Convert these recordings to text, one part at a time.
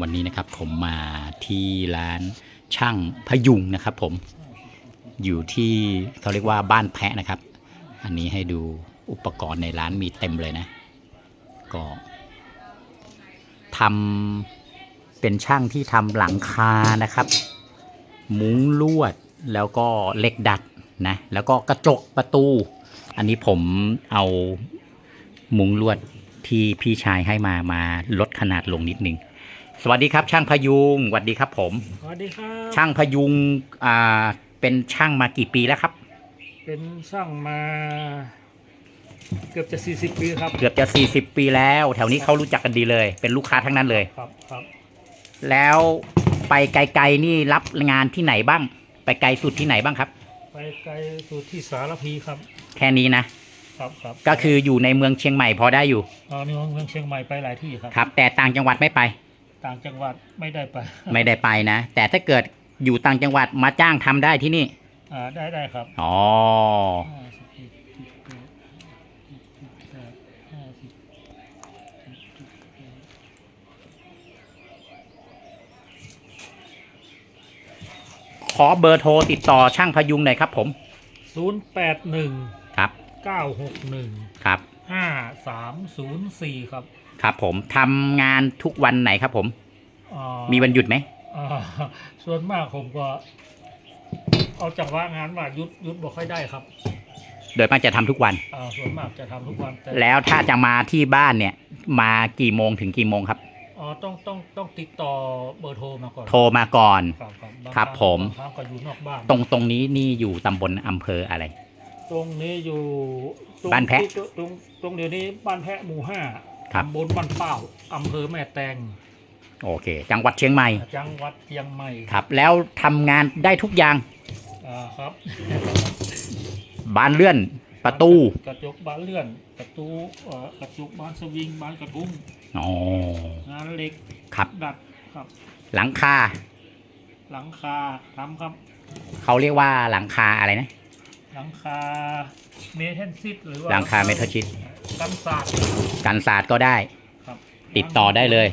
วันนี้นะครับผมมาที่ร้านช่างพยุงนะครับผมอยู่ที่เขาเรียกว่าบ้านแพะนะครับ อันนี้ให้ดูอุปกรณ์ในร้านมีเต็มเลยนะ ก็ทำเป็นช่างที่ทำหลังคานะครับ มุ้งลวดแล้วก็เหล็กดัดนะแล้วก็กระจกประตู อันนี้ผมเอามุ้งลวดที่พี่ชายให้มามาลดขนาดลงนิดนึง สวัสดีครับ ช่างพยุงสวัสดีครับ ผม สวัสดีครับช่างพยุงอ่าเป็นช่างมากี่ปีแล้วครับ เป็นช่างมา เกือบจะ 40 ปีครับ เกือบจะ 40 ปีแล้ว แถวนี้เขารู้จักกันดีเลย เป็นลูกค้าทั้งนั้นเลย ครับครับ แล้วไปไกลๆนี่รับงานที่ไหนบ้าง ไปไกลสุดที่ไหนบ้างครับ ไปไกลสุดที่สารพีครับ แค่นี้นะ ครับครับก็คืออยู่ในเมืองเชียงใหม่พอได้อยู่ เอ่อในเมืองเชียงใหม่ไปหลายที่ครับ ครับ แต่ต่างจังหวัดไม่ไป ต่างจังหวัดไม่ได้ไปไม่ได้ไปนะ แต่ถ้าเกิดอยู่ต่างจังหวัดมาจ้างทำได้ที่นี่ อ่าได้ได้ครับอ๋อ ห้าสิบเอ็ดสิบแปดสิบแปดห้าสิบขอเบอร์โทรติดต่อช่างพยุงหน่อยครับผมศูนย์แปดหนึ่งครับ เก้าหกหนึ่งครับ ห้าสามศูนย์สี่ครับ ครับผมทำงานทุกวันไหนครับผม อ่ามีวันหยุดไหมอ่าส่วนมากผมก็ เอาจังหวะงานว่ายุดยุดบ่ค่อยได้ครับโดยมากจะทำทุกวัน อ่าส่วนมากจะทำทุกวันแต่แล้วถ้าจะมาที่บ้านเนี่ย มากี่โมงถึงกี่โมงครับ อ๋อต้องต้องต้องติดต่อเบอร์โทรมาก่อนโทรมาก่อน ครับครับางครับงผม บางครั้งก็อยู่นอกบ้านตรงตรงนี้นี่อยู่ตำบลอำเภออะไร ตรงนี้อยู่ตรงบ้านแพะ ตรงตรงตรงเดี๋ยวนี้บ้านแพะหมู่ห้า ครับ ตำบลบ้านเป้าอำเภอแม่แตงโอเค จังหวัดเชียงใหม่ จังหวัดเชียงใหม่ครับ แล้วทำงานได้ทุกอย่าง อ่าครับบานเลื่อน ประตู กระจกบานเลื่อน ประตูเอ่อกระจกบานสวิงบานกระทุ้งอ๋อ งานเหล็กครับ ดัดครับ หลังคา หลังคาทำครับ เขาเรียกว่าหลังคาอะไรนะ หลังคาเมทัลซิตหรือว่าหลังคาเมทัลชิต กันศาสตร์กันศาสตร์ก็ได้ ครับติดต่อได้เลย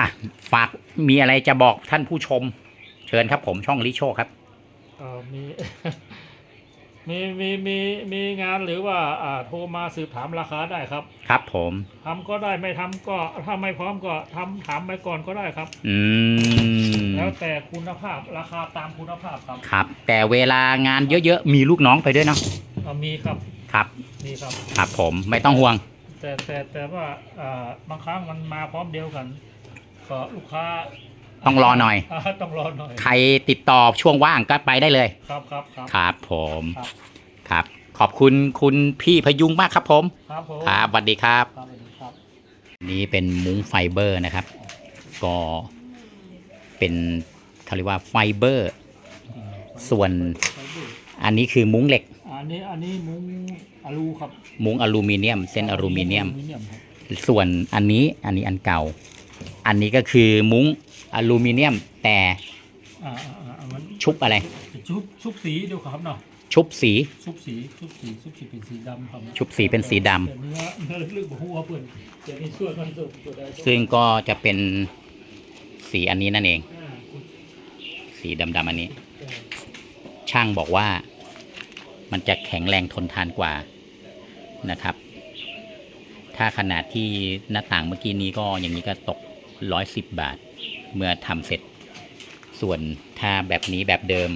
อะ ฝากมีอะไรจะบอกท่านผู้ชม เชิญครับผมช่องลิโชครับ เอ่อมี มีมีมีมีงานหรือว่าอ่าโทรมาสืบถามราคาได้ครับครับผม ทำก็ได้ไม่ทำก็ถ้าไม่พร้อมก็ทำถามไปก่อนก็ได้ครับ อืม แล้วแต่คุณภาพราคาตามคุณภาพครับครับ แต่เวลางานเยอะๆ มีลูกน้องไปด้วยเนาะเอ่อมีครับครับมีครับ ครับผมไม่ต้องห่วง แต่แต่แต่ว่าอ่าบางครั้งมันมาพร้อมเดียวกันก็ลูกค้าต้องรอหน่อยาต้องรอหน่อยใครติดต่อช่วงว่างก็ไปได้เลย ครับครับครับ ครับผมครับ ครับ ขอบคุณคุณพี่พยุงมากครับผม ครับผมครับสวัสดีครับ ครับสวัสดีครับนี่เป็นมุ้งไฟเบอร์นะครับ ก็ เป็นเขาเรียกว่าไฟเบอร์ ส่วนอันนี้คือมุ้งเหล็ก อันนี้อันนี้มุ้งอลูครับ มุ้งอลูมิเนียม เส้นอลูมิเนียมอลูมิเนียมครับส่วนอันนี้อันนี้อันเก่า อันนี้ก็คือมุ้งอลูมิเนียมแต่อ่าอ่าอ่ามันชุบอะไร ชุบชุบสีดูครับเนาะชุบสี ชุบสีชุบสีชุบสีเป็นสีดำครับชุบสีเป็นสีดำ แต่เนื้อเนื้อลึกๆหัวเปิ่นจะมีส่วนมันสุกตัวใดตัวซึ่งก็จะเป็น สีอันนี้นั่นเอง สีดำๆอันนี้ ช่างบอกว่ามันจะแข็งแรงทนทานกว่านะครับ ถ้าขนาดที่หน้าต่างเมื่อกี้นี้ก็อย่างนี้ก็ตกร้อยสิบบาท เมื่อทำเสร็จ ส่วนถ้าแบบนี้แบบเดิม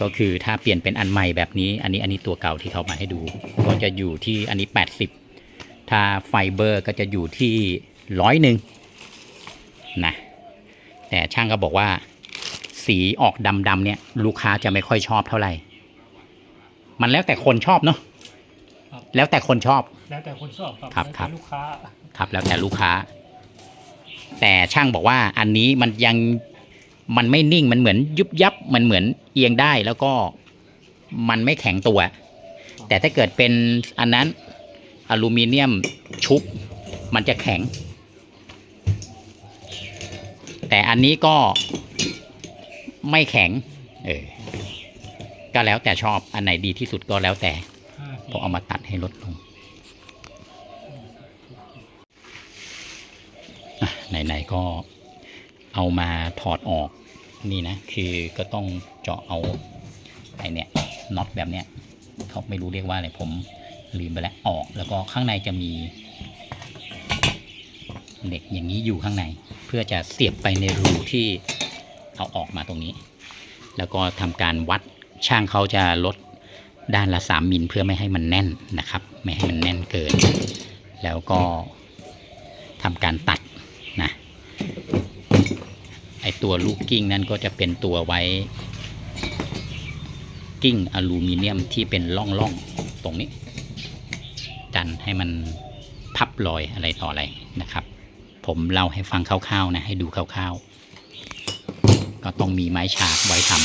ก็คือถ้าเปลี่ยนเป็นอันใหม่แบบนี้ อันนี้อันนี้ตัวเก่าที่เขามาให้ดู ก็จะอยู่ที่อันนี้ 80 ถ้าไฟเบอร์ก็จะอยู่ที่ร้อยหนึ่งนะ แต่ช่างก็บอกว่า สีออกดำๆเนี่ย ลูกค้าจะไม่ค่อยชอบเท่าไหร่ มันแล้วแต่คนชอบเนาะแล้วแต่คนชอบ แล้วแต่คนชอบครับครับแล้วครับแต่ลูกค้าครับแล้วแต่ลูกค้า แต่ช่างบอกว่าอันนี้มันยังมันไม่นิ่งมันเหมือนยุบยับมันเหมือนเอียงได้แล้วก็มันไม่แข็งตัว แต่ถ้าเกิดเป็นอันนั้นอลูมิเนียมชุบมันจะแข็ง แต่อันนี้ก็ไม่แข็ง เออ ก็แล้วแต่ชอบอันไหนดีที่สุดก็แล้วแต่ห้าผมเอามาตัดให้ลดลงหอะไหนๆก็เอามาถอดออกนี่นะ คือก็ต้องเจาะเอาไอเนี้ยน็อตแบบเนี้ยเขาไม่รู้เรียกว่าอะไรผมลืมไปแล้วออก แล้วก็ข้างในจะมี เหล็กอย่างนี้อยู่ข้างใน เพื่อจะเสียบไปในรูที่เอาออกมาตรงนี้ แล้วก็ทำการวัดช่างเขาจะลดด้านละ 3มิลเพื่อไม่ให้มันแน่นนะครับ ไม่ให้มันแน่นเกิน แล้วก็ทำการตัดนะไอตัวลูกกิ้งนั่นก็จะเป็นตัวไว้กิ้งอลูมิเนียมที่เป็นร่องๆตรงนี้ ดันให้มันพับลอยอะไรต่ออะไรนะครับ ผมเล่าให้ฟังคร่าวๆนะให้ดูคร่าวๆ ก็ต้องมีไม้ฉากไว้ทำ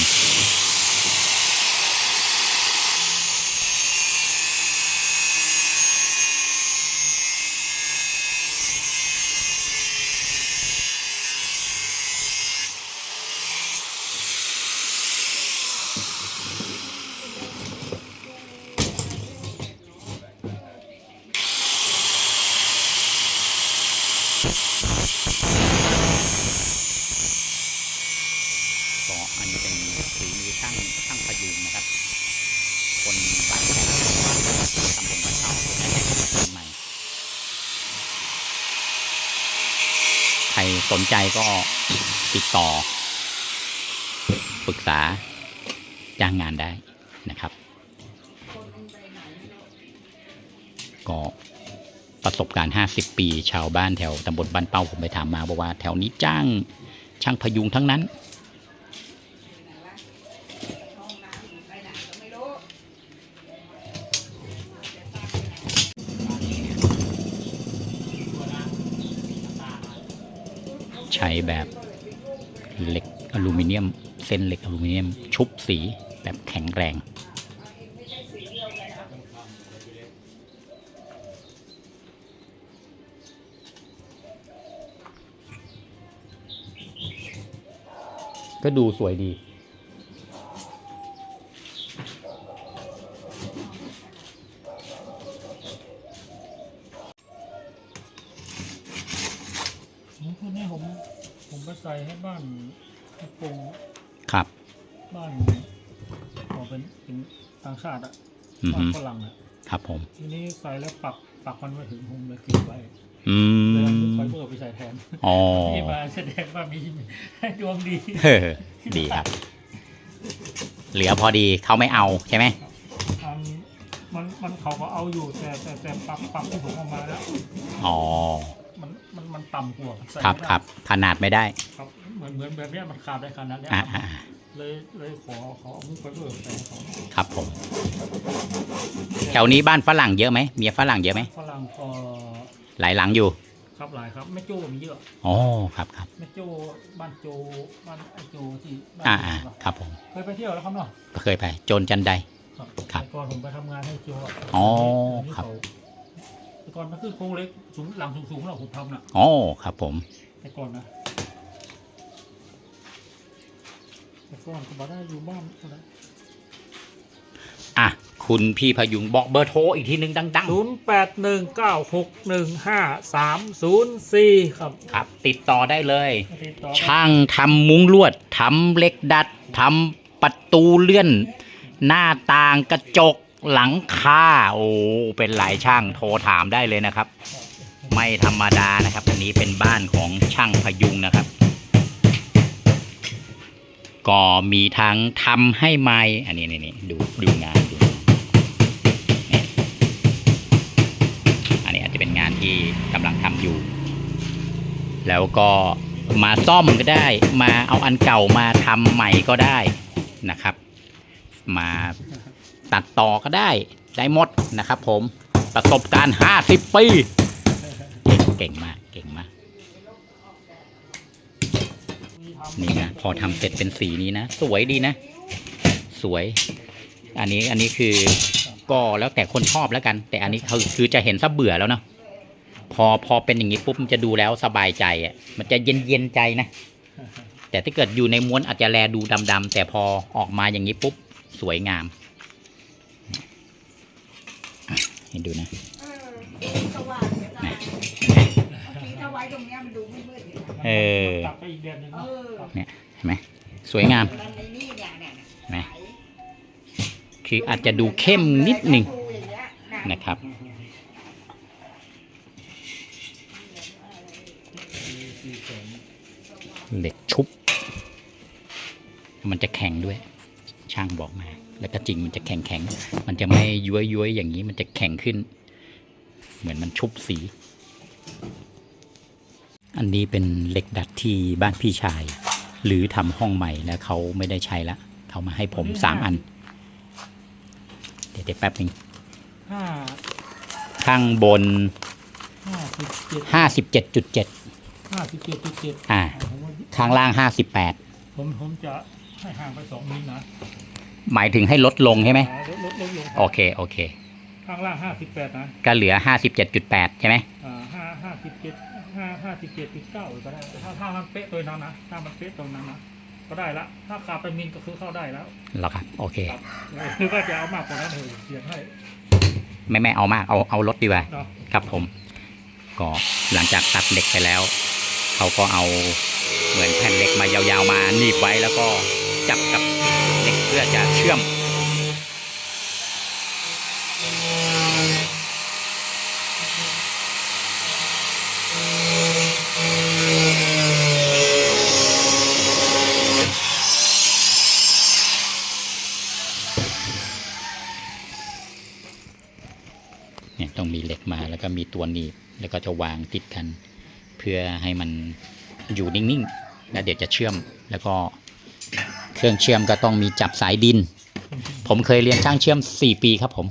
ก็อันนี้เป็นฝีมือช่างช่างพยุงนะครับ คนบ้านแขกตำบลบ้านเต่าและแห่งจังหวัดเชียงใหม่ ใคร สนใจก็ติดต่อ ปรึกษาจ้างงานได้นะครับ ก็ประสบการณ์ 50 ปี ชาวบ้านแถวตำบลบ้านเป้าผมไปถามมาบอกว่าแถวนี้จ้างช่างพยุงทั้งนั้น ใช้แบบเหล็กอลูมิเนียม เส้นเหล็กอลูมิเนียม ชุบสีแบบแข็งแรง ก็ดูสวยดี นี่พวกนี้ผมผมไปใส่ให้บ้านให้ปรุงครับ บ้านขอเป็นเป็นต่างชาติอะอือบ้านฮึฝรั่งอะครับผม ทีนี้ใส่แล้วปักปักมันไว้ถึงผมเลยเก็บไว้อืเลยเอามไฟเบอร์ไปใส่แทนอ๋อนี่มาแสดงว่ามีดวงดีเออดีครับ เหลือพอดีเขาไม่เอาใช่ไหมอันมันมันเขาก็เอาอยู่แต่แต่แต่ปักปักที่ผมเอามาแล้ว อ๋อมันมันมันต่ำกว่าใส่ครับไม่ได้ครับขนาดไม่ได้ ครับ เหมือนเหมือนแบบเนี้ยมันขาดได้ขนาดเนี้ยอ่าครับอ่าเลยเลยขอขอมุกไฟเบอร์ใส่เขาครับผม แถวนี้บ้านฝรั่งเยอะไหมมีฝรั่งเยอะไหมฝรั่งก็หลายหลังอยู่ครับหลายครับแม่โจ้มีเยอะอ๋อครับครับแม่โจ้บ้านโจบ้านไอโจที่บ้านอ่าอ่าครับผมเคยไปเที่ยวแล้วครับเนาะเคยไป โจนจันได ครับครับแต่ก่อนผมไปทำงานให้โจะอ๋อเดี๋ยวนี้ครับเขาแต่ก่อนมันคือโครงเล็กสูงหลังสูงๆเราผมทำน่ะอ๋อครับผมแต่ก่อนนะ แต่ก่อนก็บอกได้อยู่บ้านก็ได้อะ คุณพี่พยุงบอกเบอร์โทรอีกทีนึงดังศูนย์แปดหนึ่งเก้าหกหนึ่งห้าสามศูนย์สี่ครับๆ ครับ ติดต่อได้เลย ติดต่อช่างทำมุ้งลวดทำเหล็กดัดทำประตูเลื่อน หน้าต่างกระจกหลังคาโอ้เป็นหลายช่างโทรถามได้เลยนะครับ ไม่ธรรมดานะครับ อันนี้เป็นบ้านของช่างพยุงนะครับ ก็มีทั้งทำให้ไม้อันนี้นี่นี่ดูดูงานดูอันนี้อาจจะเป็นงานที่กำลังทำอยู่ แล้วก็มาซ่อมก็ได้ มาเอาอันเก่ามาทำใหม่ก็ได้นะครับ มาตัดต่อก็ได้ได้หมดนะครับผมประสบการณ์ 50 ปี เก่งมาก เก่งมาก นี่นะพอทำเสร็จเป็นสีนี้นะ สวยดีนะ สวย อันนี้อันนี้คือก็แล้วแต่คนชอบแล้วกัน แต่อันนี้คือคือจะเห็นซะเบื่อแล้วเนาะพอพอเป็นอย่างนี้ปุ๊บมันจะดูแล้วสบายใจอะมันจะเย็นเย็นใจนะ แต่ถ้าเกิดอยู่ในม้วนอาจจะแลดูดำๆแต่พอออกมาอย่างนี้ปุ๊บสวยงามเห็นดูนะเออสว่างเดี๋ยวนะ เนี้ยมันดูมืดๆอยู่เออ ตัดไปอีกแบบหนึงเอเนาะอเนี่ยเห็นไหมสวยงาม มันในนี่เนี่ยเนี่ยไหมคืออาจจะดูเข้มนิดหนึ่งดูอย่างเงี้ยนะนะครับเหล็กชุบ มันจะแข็งด้วย ช่างบอกมา แล้วก็จริงมันจะแข็งแข็งๆมันจะไม่ย้วยย้วยๆอย่างนี้มันจะแข็งขึ้น เหมือนมันชุบสี อันนี้เป็นเหล็กดัดที่บ้านพี่ชาย หรือทำห้องใหม่แล้วเขาไม่ได้ใช้ละเขามาให้ผมสามอัน เดี๋ยวเดี๋ยวแป๊บหนึ่งห้าข้างบน ห้าสิบเจ็ด57.7 ห้าสิบเจ็ดจุดเจ็ดอ่า ผมว่าข้างล่าง 58 ผมผมจะให้ห่างไปสองนิ้วนะหมายถึงให้ลดลงใช่ไหมอ่าลดลดลดลงโอเค โอเค ข้างล่างห้าสิบแปดนะก็เหลือ 57.8 ใช่ไหม อ่าห้าห้าสิบเจ็ด ห้าห้าสิบเจ็ดจุดเก้าก็ได้ ถ้าถ้ามันเป๊ะตัวนั้นนะ ถ้ามันเป๊ะตรงนั้นนะ ก็ได้ละ ถ้าขาดไปมิลก็คือเข้าได้แล้วเหรอครับ โอเค ครับหรือว่าจะเอามากกว่านั้นเลยเขียนให้ ไม่ไม่เอามากเอาเอาลดดีกว่าเนาะ ครับผม ก็หลังจากตัดเหล็กไปแล้ว เขาก็เอาเหมือนแผ่นเหล็กมายาวๆมาหนีบไว้แล้วก็จับกับเหล็กเพื่อจะเชื่อม เนี่ยต้องมีเหล็กมาแล้วก็มี ตัวหนีบ แล้วก็จะวางติดกัน เพื่อให้มันอยู่นิ่งๆ แล้วเดี๋ยวจะเชื่อม แล้วก็เครื่องเชื่อมก็ต้องมีจับสายดิน ผมเคยเรียนช่างเชื่อม 4 ปีครับผม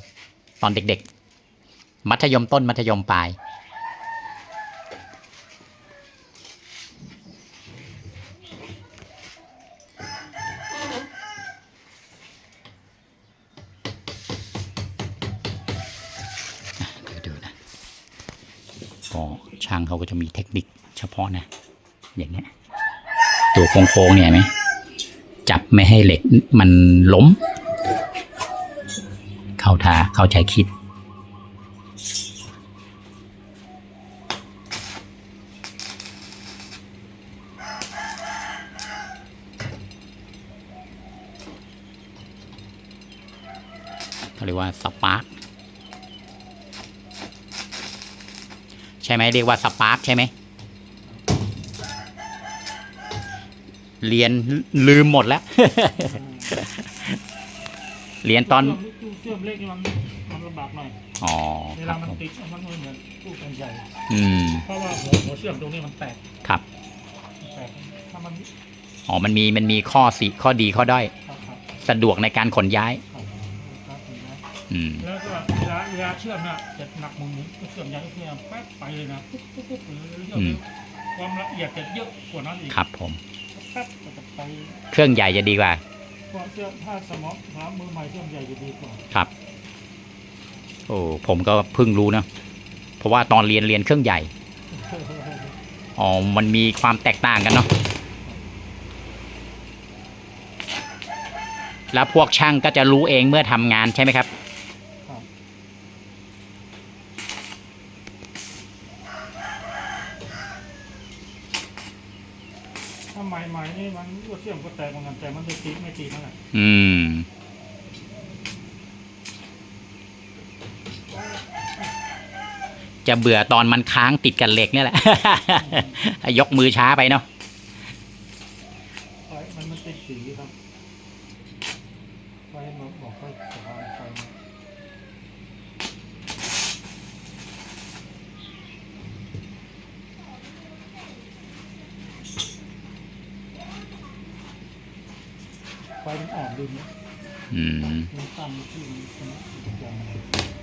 ตอนเด็กๆ มัธยมต้นมัธยมปลาย เขาก็จะมีเทคนิคเฉพาะนะ อย่างเงี้ย ตัวโค้งๆเนี่ยไหมจับไม่ให้เหล็กมันล้ม เข้าท่าเข้าใจคิด เขาเรียกว่าสปาร์ค ใช่ ไหมเรียกว่าสปาร์คใช่ไหมเรียนลืมหมดแล้ว เรียนตอนตู้เชื่อมเล็กนี่มันมันลำบากหน่อยอ๋อเวครัลาบมันผมติดมันไม่เหมือนตู้กันใหญ่อืมเพราะว่าหัวหัวเชื่อมตรงนี้มันแตกครับแตกถ้ามันอ๋อมันมีมันมีข้อสิข้อดีข้อด้อยครับครับสะดวกในการขนย้ายครับครับเห็นไหมอืมแล้วก็เวลาเวลาเชื่อมเนี่ยจะหนักมือเชื่อมยางเชื่อมแป๊บไปเลยนะปุ๊บปุ๊บปุ๊บเลยเชื่อมอืมความละเอียดจะเยอะกว่านั้นอีกครับผม แป๊บก็จะไปเครื่องใหญ่จะดีกว่าเพราะเชื่อมถ้าสมองสามมือใหม่เชื่อมใหญ่จะดีกว่าครับ โอ้ผมก็เพิ่งรู้เนอะเพราะว่าตอนเรียนเรียนเครื่องใหญ่อ๋อมันมีความแตกต่างกันเนาะแล้วพวกช่างก็จะรู้เองเมื่อทำงานใช่ไหมครับครับถ้าใหม่ๆนี่มันก็เชื่อมก็แตกเหมือนกันแต่มันจะตีไม่ตีเท่าไหร่อืม จะเบื่อตอนมันค้างติดกันเหล็กเนี่ยแหละ ยกมือช้าไปเนาะไฟมันมันติดสีครับไฟมันบอกไฟสว่างไฟ มันอ่อนดูเนี่ยอืม มันตั้งที่มันเป็นอ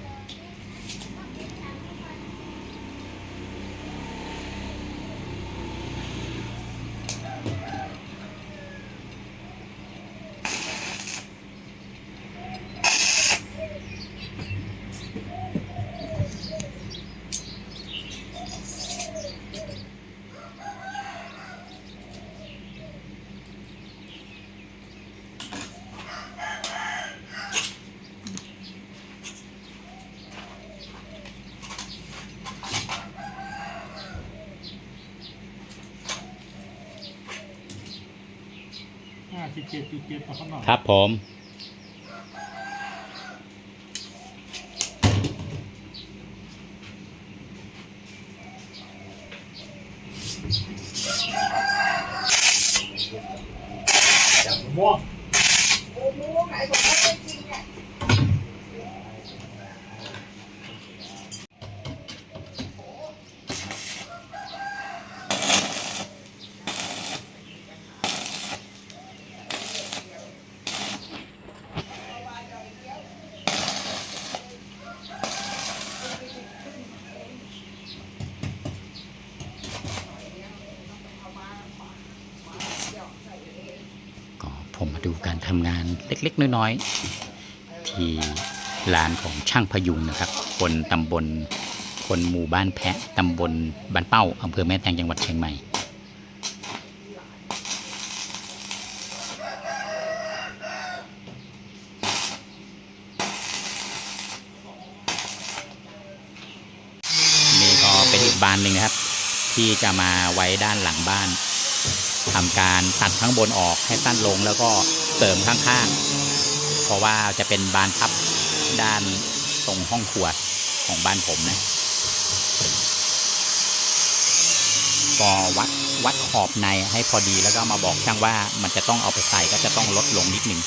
เจ็ดจุดเจ็ดเอข้างนอกครับผม จับม่วง โอ้โหไอ้บอกว่าไม่จริงอะ ก็ผมมา ดูการทำงานเล็ก ๆ น้อย ๆ ที่ลานของช่างพยุงนะครับ คนตำบล คนหมู่บ้านแพะตำบลบ้านเป้าอำเภอแม่แตงจังหวัดเชียงใหม่นี่ก็เป็นอีกบานหนึ่งนะครับ ที่จะมาไว้ด้านหลังบ้าน ทำการตัดข้างบนออกให้สั้นลงแล้วก็เสริมข้างๆ เพราะว่าจะเป็นบานพับด้านตรงห้องครัวของบ้านผมนะก็วัดวัดขอบในให้พอดีแล้วก็มาบอกช่างว่ามันจะต้องเอาไปใส่ก็จะต้องลดลงนิดหนึ่ง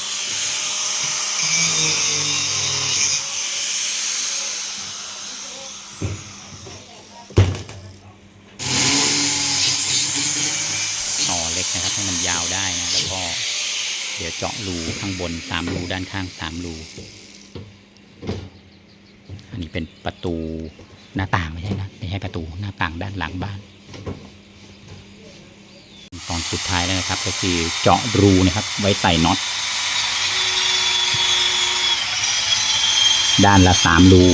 ต่อเล็ก นะครับให้มันยาวได้นะแล้วก็เดี๋ยวเจาะรูข้างบนสามรูด้านข้างสามรูอันนี้เป็นประตูหน้าต่างไม่ใช่นะไม่ใช่ประตูหน้าต่างด้านหลังบ้านตอนสุดท้ายแล้วนะครับ ก็คือเจาะรูนะครับ ไว้ใส่น็อตด้านละสามรู